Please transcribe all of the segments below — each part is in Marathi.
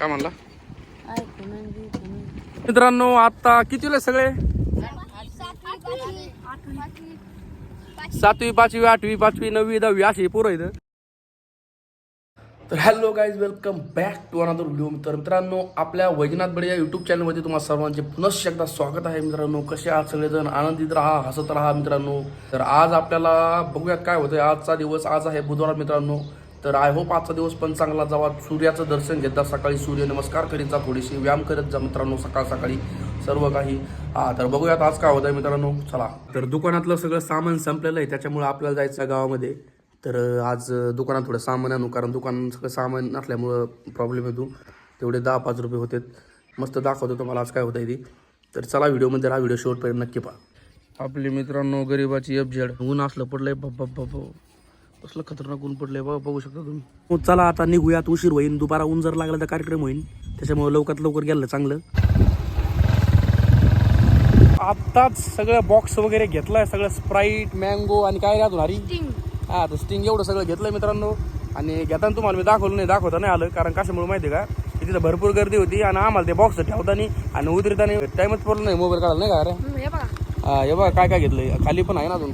काय म्हणला? मित्रांनो आता कितीला सगळे? सातवी पाचवी आठवी पाचवी नववी दहावी अशी पोरं इथं तर hello guys welcome back to another video तर मित्रांनो आपल्या वैजनाथ बडे या युट्यूब चॅनलमध्ये तुम्हाला सर्वांचे पुनश्च एकदा स्वागत आहे. मित्रांनो कसे आहात सगळेजण? आनंदित राहा हसत राहा मित्रांनो. तर आज आपल्याला बघूयात काय होतंय. आजचा दिवस आज आहे बुधवार मित्रांनो. तर आय होप आजचा दिवस पण चांगला जावा. सूर्याचं दर्शन घेता सकाळी सूर्य नमस्कार करीत जा. थोडीशी व्यायाम करत जा मित्रांनो सकाळ सकाळी. सर्व काही. हा तर बघूयात आज काय होतंय मित्रांनो. चला. तर दुकानातलं सगळं सामान संपलेलं आहे. त्याच्यामुळे आपल्याला जायचं गावामध्ये. तर आज दुकानात थोडं सामान आणू. कारण दुकान सगळं सामान नसल्यामुळं प्रॉब्लेम येतो. तेवढे दहा पाच रुपये होते मस्त दाखवतो तुम्हाला आज काय होतं ती. तर चला व्हिडिओमध्ये राहा. व्हिडिओ शेवटपर्यंत नक्की पहा. आपले मित्रांनो गरिबाची एफ झेड ऊन असलं पडलंय. बाप बाप बाप कसलं खतरनाक ऊन पडलंय बघा बघू शकता तुम्ही. हो, चला आता निघूयात उशीर होईल दुपारा ऊन जर लागला तर कार्यक्रम होईल त्याच्यामुळे लवकरात लवकर गेलं चांगलं. आत्ताच सगळं बॉक्स वगैरे घेतलाय सगळं स्प्राईट मँगो आणि काय राहतो हरी? हा तर स्टिंग एवढं सगळं घेतलंय मित्रांनो. आणि घेताना तुम्हाला मी दाखवलं नाही दाखवता नाही आलं. कारण कशामुळे माहिती का? की तिथं भरपूर गर्दी होती आणि आम्हाला ते बॉक्स ठेवताना आणि उतरताना टाइमच पडलं नाही मोबाईल काढायला नाही का अरे हे बघा. हा हे बघा काय काय घेतलंय? खाली पण आहे ना अजून.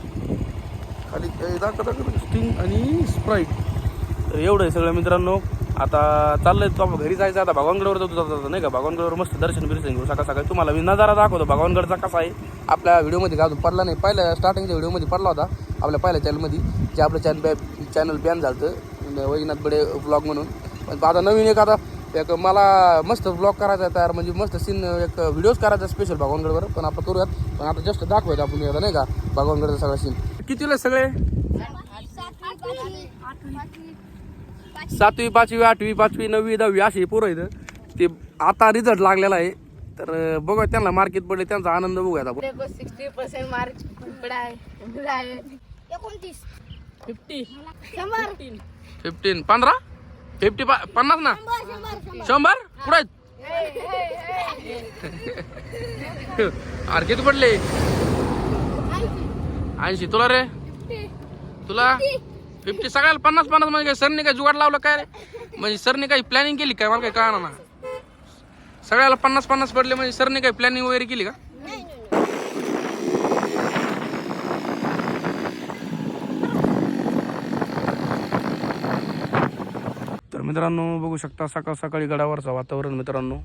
खाली दाखवता दाखव स्टिंग आणि स्प्राईट तर एवढं आहे सगळं मित्रांनो. आता चाललंय तो आपण घरी जायचं आता भगवानगडवर जातो जातो नाही का? भगवानगडवर मस्त दर्शन बिर्शन घेऊ. सकाळ सकाळी तुम्हाला मी नजारा दाखवतो. भगवानगडचा कसा आहे? आपल्या व्हिडिओमध्ये अजून पडला नाही. पहिल्या स्टार्टिंगच्या व्हिडिओमध्ये पडला होता. आपल्या पहिल्या चॅनलमध्ये जे आपलं चॅनल चॅनल बॅन झालं होतं वैजनाथ बडे ब्लॉग म्हणून. पण आता नवीन एक आता एक मला मस्त ब्लॉग करायचा आहे तयार म्हणजे मस्त सीन एक व्हिडिओज करायचा स्पेशल भगवानगडवर. पण आपण करूयात. पण आता जस्ट दाखवायचं आपण आता नाही का? भगवानगडचा सगळा सीन कितीला सगळे? सातवी पाचवी आठवी पाचवी नववी दहावी अशी पोरं इथं ते आता रिझल्ट लागलेला आहे. तर अं, बघूया त्यांना मार्केट पडले त्यांचा आनंद सिक्स्टी पर्सेंट पडाय एकोणतीस फिफ्टी फिफ्टीन पंधरा फिफ्टी पन्नास ना? शंभर? शंभर पुढे अरे किती पडले? ऐंशी. तुला रे? तुला? फिफ्टी सगळ्याला पन्नास पन्नास म्हणजे काय सरने काय जुगाड लावलं काय रे? म्हणजे सरने काही प्लॅनिंग केली काय? मला काही कळणार ना. सगळ्याला पन्नास पन्नास पडले म्हणजे सरने काही प्लॅनिंग वगैरे केली का? तर मित्रांनो बघू शकता सकाळ सकाळी गडावरचं वातावरण मित्रांनो.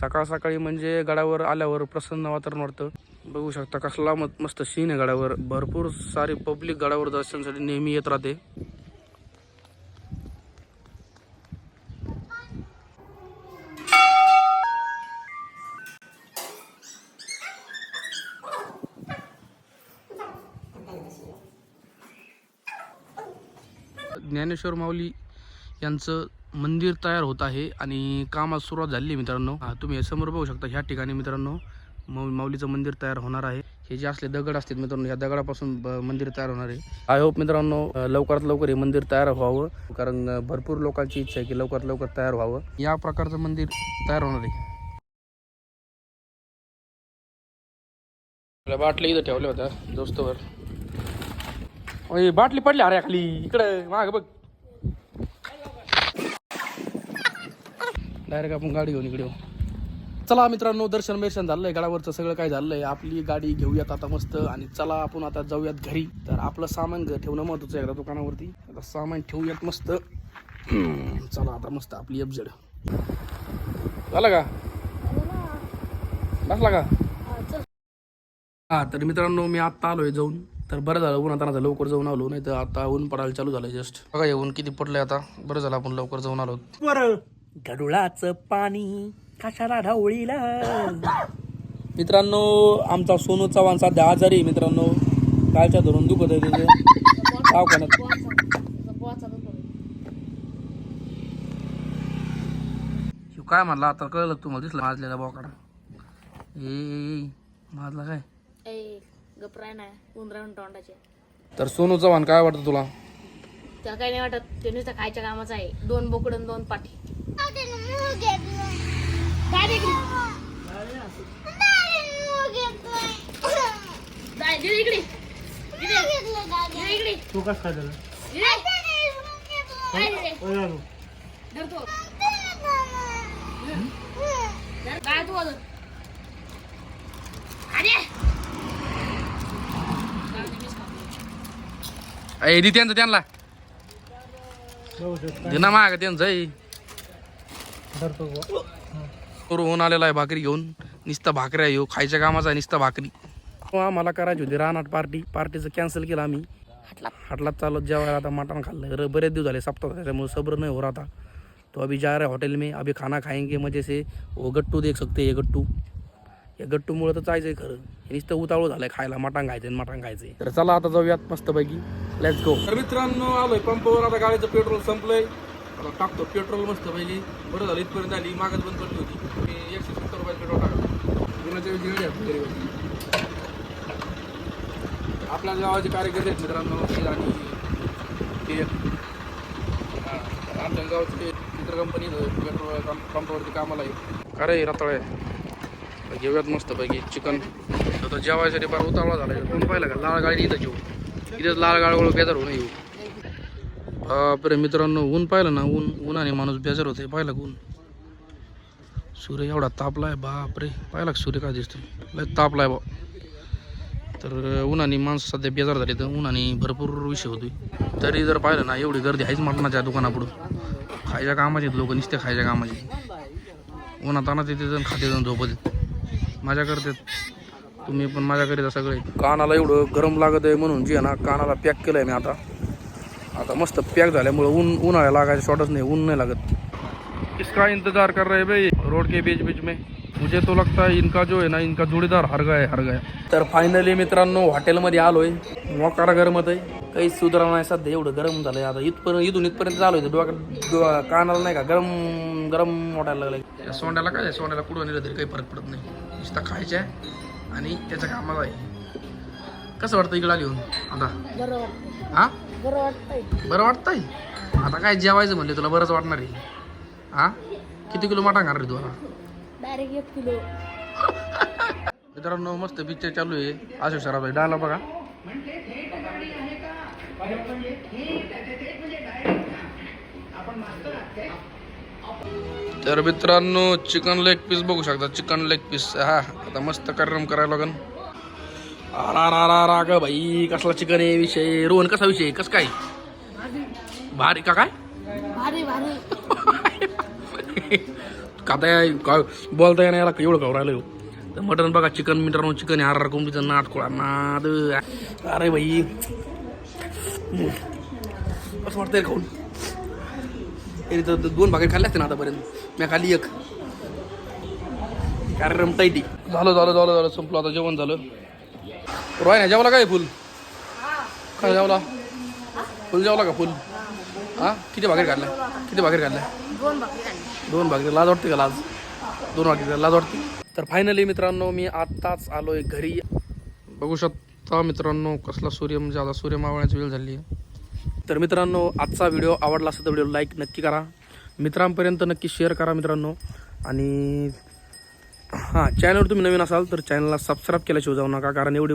सकाळ सकाळी म्हणजे गडावर आल्यावर प्रसन्न वातावरण वाटतं. बघू शकता कसला मत मस्त सीन आहे गडावर. भरपूर सारी पब्लिक गडावर दर्शनासाठी नेहमी येत राहते. ज्ञानेश्वर माऊली यांचं मंदिर तयार होत आहे आणि कामास सुरुवात झाली मित्रांनो. हा तुम्ही समोर बघू शकता ह्या ठिकाणी मित्रांनो. मौ माऊलीचं मंदिर तयार होणार आहे. हे जे असले दगड असतात मित्रांनो ह्या दगडापासून मंदिर तयार होणार आहे. आय होप मित्रांनो लवकरात लवकर हे मंदिर तयार व्हावं कारण भरपूर लोकांची इच्छा आहे की लवकरात लवकर तयार व्हावं. या प्रकारचं मंदिर तयार होणार आहे. बाटली इथं ठेवल्या होत्या दोस्तवर. ओय, बाटली पडली अरे खाली. इकडे माग बघ. डायरेक्ट आपण गाडी घेऊन इकडे चला मित्रांनो दर्शन बिर्शन झालंय गडावरचं सगळं काय झालंय. आपली गाडी घेऊयात आता मस्त आणि चला आपण आता जाऊयात घरी. तर आपलं सामान ठेवणं महत्वाचं आहे एकदा दुकानावरती. आता सामान ठेवूयात मस्त. चला आता मस्त आपली एफ झालं का? बसला का? हा तर मित्रांनो मी आत्ता आलोय जाऊन. तर बरं झालं ऊन आता लवकर जाऊन आलो. नाही तर आता ऊन पडायला चालू झालं जस्ट बघा हे ऊन किती पडलंय आता. बरं झालं आपण लवकर जाऊन आलो. बरं गडुळाचं पाणी. कशाला ढवळीला? मित्रांनो आमचा सोनू चव्हाण सध्या आजारी आहे मित्रांनो. कालच्या धरून दुखत आहे त्याचं. दवाखान्यात ह्यो काय म्हणला? आता कळलं तुम्हाला दिसलं माजलेला बोकडा. ए माजला काय? ए गपराय नाही उंदरावून तोंडाचे. तर सोनू चव्हाण काय वाटतं तुला? त्याला काही नाही वाटत ते नुसतं खायच्या कामाचं आहे. दोन बोकड आणि दोन पाठी जाय, दे इकडे दे इकडे तू कसं काय झालं अरे! दी त्यांचं त्यांना. दिना माग त्यांचं आहे. करू होऊन आलेला आहे भाकरी घेऊन. नुसतं भाकऱ्या येऊ खायच्या कामाचा आहे नुसतं भाकरी. आम्हाला करायची होती रानाट पार्टी पार्टीचं कॅन्सल केलं आम्ही. हाटलात. चालत जेवायला आता मटण खाल्लं. र बरेच दिवस झाले सप्ताह त्याच्यामुळे सब्र नहीं हो रहा था तो अभी जा रहे हैं होटल में अभी खाना खाएंगे मजे से. वो गट्टू देख सकते ये गट्टू. या गट्टूमुळे तर जायचंय खरं. हे नुसतं उतावळं झालंय खायला मटण खायचंय मटण खायचंय तर चला आता जाऊयात मस्तपैकी. लेट्स गो तर मित्रांनो आलोय पंपावर. आता गाडीचं पेट्रोल संपलंय. आता टाकतो पेट्रोल मस्तपैकी. बरं झालं इथपर्यंत आली. मागच बंद पडली होती. एकशे सत्तर रुपये पेट्रोल टाकलं गुणाच्या वेळी गाडी आपली घरी आपल्या गावाचे कार्यकर्ते आहेत मित्रांनो ते आणि ते आमच्या गावचे ते चित्र कंपनी पेट्रोल पंपावरती कामाला आहे. का रे रताळे. घेऊयात मस्त पैकी चिकन आता जेवायसाठी फार उतावळा झाला कोण पाहिलं का? लाल गाडी इथं जेऊ इथेच लाल गाळ बेजार होऊन येऊ. बापरे मित्रांनो ऊन पाहिलं ना? ऊन उन्हाने माणूस बेजार होते पाहिलं ऊन? सूर्य एवढा तापलाय बापरे. पाहिला का सूर्य काय दिसतो लय तापलाय बा. तर उन्हाने माणसं सध्या बेजार झाले तर उन्हाने भरपूर विषय होतोय. तरी जर पाहिलं ना एवढी गर्दी आहेच मटणाच्या दुकानापुढं. खायच्या कामाचे लोक नुसते खायच्या कामाचे. उन्हात आणत येते जण खाते जण झोपत येत माझ्या करतात तुम्ही पण माझ्याकडे सगळे. कानाला एवढं गरम लागत आहे म्हणून जे ना कानाला पॅक केलं आहे मी आता. आता मस्त पॅक झाल्यामुळे ऊन उन्हाळ्या लागायचं शॉर्टच नाही ऊन नाही लागत. किसका इंतजार कर रहे भाई. रोड के बीच बीच में. मुझे तो लगता है इनका जो है ना इनका जोडीदार हर गया हर गया तर फायनली मित्रांनो हॉटेलमध्ये आलोय. मोकाडा गरमत आहे काही सुधारणा नाही सध्या एवढं गरम झालंय आता. इथपर्यंत इथून इथपर्यंत चालू आहे. डोक्यात कानाला नाही का गरम गरम वाटायला लागलंय. या सोंड्याला काय सोंड्याला कुठं नेलं तरी काही फरक पडत नाही. नुसता खायच्या आणि त्याच्या कामाला आहे. कसं वाटतं इकडं आली आता? हा? बरं वाटतंय. बरं वाटतंय? आता काय जेवायचं म्हणले तुला बरंच वाटणार आहे. हा? किती किलो मटण खाणार रे तू आता? डायरेक्ट एक किलो. मित्रांनो मस्त पिक्चर चालू आहे. अशोक सराबाई डायला बघा. तर मित्रांनो चिकन लेग पीस बघू शकता. चिकन लेग पीस हा आता मस्त कार्यक्रम करायला लागन. आरा रा रा रा ग भाई कसला चिकन आहे विषय? रोहन कसा विषय? कसं काय? भारी. का काय? भारी. भारी. खाता का बोलता येणार याला एवढं खाऊ राहिलं. ह्यो. तर मटन बघा चिकन मित्रांनो चिकन हार कोंबडीचं नाट खोळा नाद. अरे भाई कसं वाटतंय खाऊन. हे तर दोन भाकरी खाल्ल्या असते ना आतापर्यंत. मी खाली एक. कार्यक्रम ती झालं झालं झालं झालं. संपलं आता जेवण झालं. रॉय ना जेवला काय फुल? काय जेवला फुल जेवला का फुल? हां? किती भाकरी काढल्या किती भाकरी काढल्या दोन भाकरी खाल्ली. दोन भाकरी. लाज वाटते का लाज? दोन भाकरी लाज वाटते? तर फायनली मित्रांनो मी आत्ताच आलोय घरी. बघू शकता मित्रांनो कसला सूर्य म्हणजे आता सूर्य मावळण्याची वेळ झाली आहे. तर मित्रांनो आजचा व्हिडिओ आवडला असेल तर व्हिडिओ लाईक नक्की करा. मित्रांपर्यंत नक्की शेअर करा मित्रांनो. आणि हां चॅनलवर तुम्ही नवीन असाल तर चॅनलला सबस्क्राईब केल्याशिवाय जाऊ नका. कारण एवढी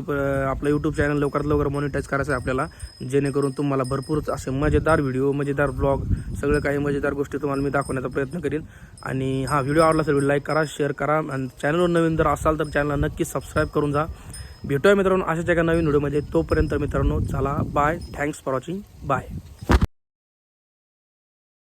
आपलं यूट्यूब चॅनल लवकरात लवकर मॉनिटाईज करायचं आहे आपल्याला. जेणेकरून तुम्हाला भरपूर असे मजेदार व्हिडिओ मजेदार ब्लॉग सगळं काही मजेदार गोष्टी तुम्हाला मी दाखवण्याचा प्रयत्न करीन. आणि हा व्हिडिओ आवडला असेल व्हिडिओ लाईक करा शेअर करा. आणि चॅनलवर नवीन जर असाल तर चॅनलला नक्की सबस्क्राईब करून जा. भेटूया मित्रांनो अशाच एका नवीन व्हिडिओमध्ये तोपर्यंत मित्रांनो चला bye thanks for watching bye